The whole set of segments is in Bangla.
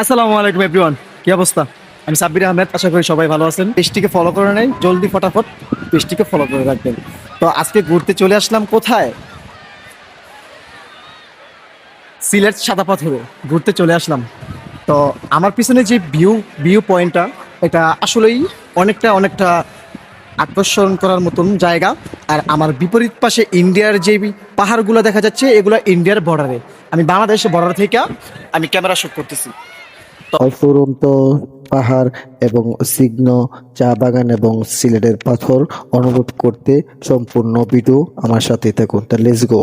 আসসালামু আলাইকুম এভরিওয়ান কি অবস্থা? আমি সাব্বির আহমেদ, আশা করি সবাই ভালো আছেন। পেজটিকে ফলো করে নেই জলদি ফটাফট পেজটিকে ফলো করে রাখবেন। তো আজকে ঘুরতে চলে আসলাম কোথায়? সিলেট সাদা পাথরে ঘুরতে চলে আসলাম। তো আমার পিছনে যে ভিউ ভিউ পয়েন্টটা এটা আসলেই অনেকটা অনেকটা আকর্ষণ করার মতন জায়গা। আর আমার বিপরীত পাশে ইন্ডিয়ার যে পাহাড়গুলো দেখা যাচ্ছে, এগুলো ইন্ডিয়ার বর্ডারে আমি বাংলাদেশ বর্ডার থেকে আমি ক্যামেরা শুট করতেছি। অফুরন্ত পাহাড় এবং সিগ্ন চা বাগান এবং সিলেটের পাথর অনুরোধ করতে সম্পূর্ণ ভিডিও আমার সাথে থাকুন। তা লেটস গো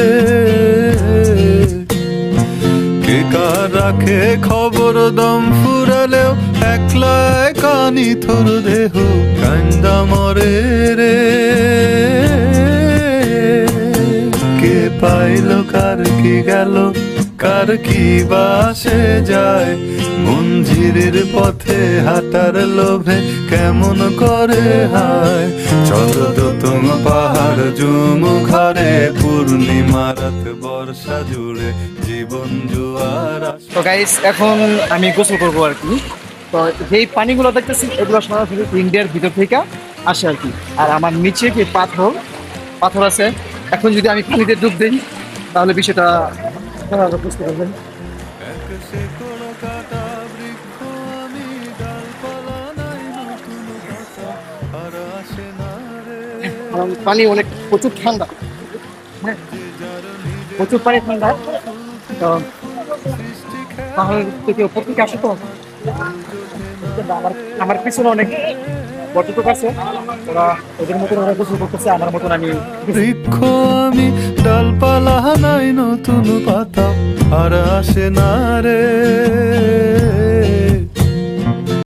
রাখে খবর দম ফুরালেও একলা কানি থর দেহ কান্দা মরে রে। কে পাইল, কার কি গেল, কার কি বাসে যায়? মঞ্জিরের পথে হাঁটার লোভে কেমন করে হায়? চল তুম পাহাড় জুম ঘরে পূর্ণিমা রাত বর্ষা জুড়ে জীবন জুয়ার তো গাইস এখন আমি গোসল করব আর কি। তো যেই পানিগুলো দেখতেছি, এগুলো সরাসরি ইন্ডিয়ার ভিতর থেকে আসে আর কি। আর আমার নিচে কি পাথর পাথর আছে, এখন যদি আমি পানিতে ডুব দিই, তাহলে বিষয়টা বুঝতে পারবেন কারণ পানি অনেক, প্রচুর ঠান্ডা। হ্যাঁ প্রচুর পানি ঠান্ডা। তো পাহাড়ের থেকে আসে তো। আমার আমার পিছনে অনেক পর্যটক আছে। ওরা ওদের মতন ওরা গোসল করতেছে, আমার মতন আমি বৃক্ষ আমি, ডালপালা নাই নতুন পাতা। আর আসে না রে।